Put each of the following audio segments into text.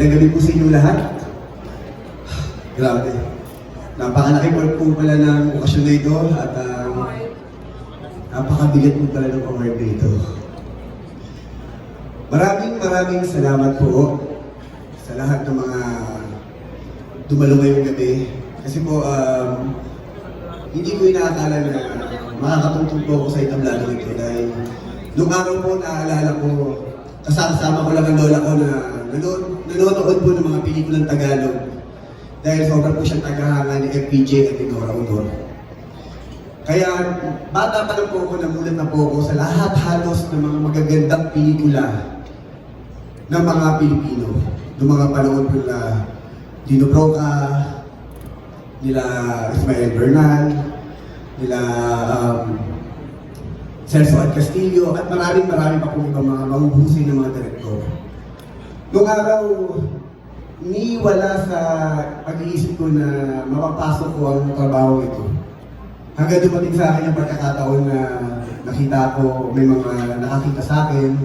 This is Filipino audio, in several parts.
Magandang gabi po sa inyo lahat. Grabe. Napakalaki po po pala ng okasyon na ito at um, napakabigat po pala ng award na ito. Maraming maraming salamat po sa lahat ng mga dumalo ngayong gabi. Kasi po, um, hindi ko inaakala na makakatungtong po ako sa itablado nito dahil nung araw po naaalala ko, kasama ko lang ang lola ko na nanonood, nanonood po ng mga pelikulang Tagalog dahil sobrang po siyang tagahanga ni FPJ at ni Nora Honor. Kaya bata pa lang po ako, namulat na po ako sa lahat halos ng mga magagandang pelikula ng mga Pilipino. Noong mga panahon po nila Dino Broca, nila Ismael Bernal, nila um, Celso at Castillo, at maraming maraming pa po ibang mga mahuhusay ng mga direktor. Noong araw, ni wala sa pag-iisip ko na mapapasok ko ang trabaho ito. Hanggang dumating sa akin ang pagkakataon na nakita ko, may mga nakakita sa akin,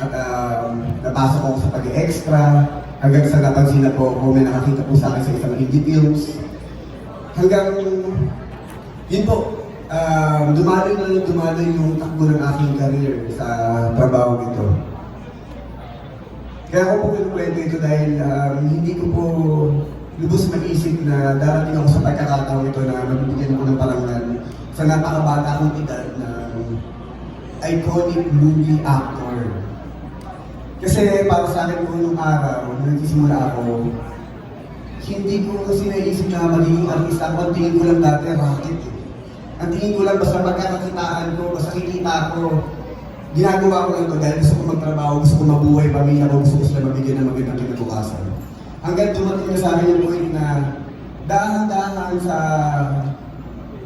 at um, napasok ako sa pag-extra, hanggang sa napansin na po ako, may nakakita po sa akin sa isang indie films. Hanggang, yun po, um, dumaloy na lang dumaloy yung takbo ng aking career sa trabaho nito. Kaya ako po kinukwento ito dahil um, hindi ko po lubos mag-isip na darating ako sa pagkakataon ito na mabibigyan ako ng parangal sa napakabata kong edad ng iconic movie actor. Kasi para sa akin po nung araw, nung nagsisimula ako, hindi ko sinaisip na magiging artista ako. Ang tingin ko lang dati, racket eh. Ang tingin ko lang basta pagkakakitaan ko, basta kikita ko, ginagawa ko lang to dahil gusto ko magtrabaho, gusto ko mabuhay, pamilya ko, gusto ko sila mabigyan ng magandang kinabukasan. Hanggang dumating na sa akin yung point na dahan-dahan sa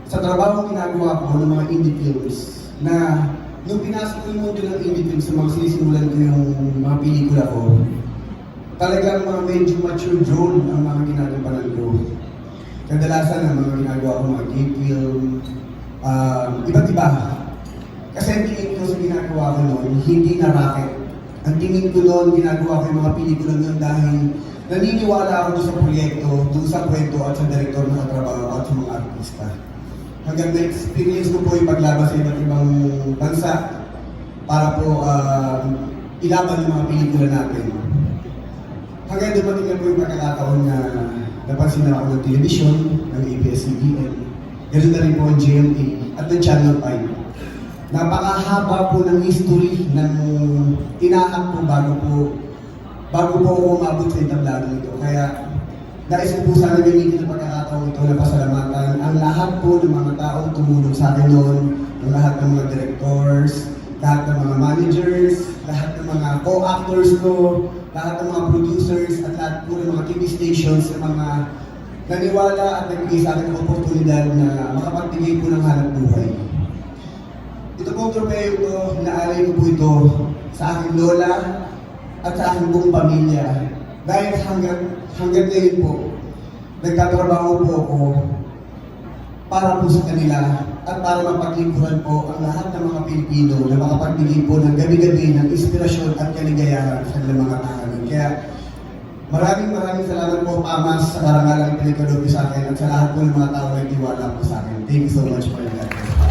sa trabaho ginagawa ko ng mga indie films na nung pinasok ko yung ng indie films sa mga sinisimulan ko yung mga pelikula ko, talagang mga medyo mature role ang mga ginagampanan ko. Kadalasan ang mga ginagawa ko mga gay film, um, iba't iba. Kasi ang tingin ko sa ginagawa ko noon, hindi na racket. Ang tingin ko noon, ginagawa ko yung mga pelikula noon dahil naniniwala ako doon sa proyekto, doon sa kwento at sa direktor na katrabaho at sa mga artista. Hanggang na-experience ko po yung paglabas sa iba't ibang bansa para po um, ilaban yung mga pelikula natin. Hanggang dumating na po yung pagkakataon na napansin na ako ng television, ng ABS-CBN, ganoon na rin po ang GMA at ng Channel 5. Napakahaba po ng history ng tinahak po bago po bago po ako umabot sa entablado ito. Kaya nais ko po sana gamitin ang pagkakataon ito na pasalamatan ang lahat po ng mga taong tumulong sa akin noon, ang lahat ng mga directors, lahat ng mga managers, lahat ng mga co-actors ko, lahat ng mga producers, at lahat po ng mga TV stations, ng mga naniwala at nagbigay sa akin ng oportunidad na makapagbigay po ng hanap buhay. Ito pong tropeo ito, inaalay ko po ito sa aking lola at sa aking buong pamilya. Dahil hanggang, hanggang ngayon po, nagtatrabaho po ako para po sa kanila at para mapaglingkuran po ang lahat ng mga Pilipino na makapagbigay po ng gabi-gabi ng inspirasyon at kaligayahan sa kanilang mga tahanan. Kaya maraming maraming salamat po, Pamas, sa karangalang pinagkaloob niyo sa akin at sa lahat po ng mga tao na tiwala po sa akin. Thank you so much for your time.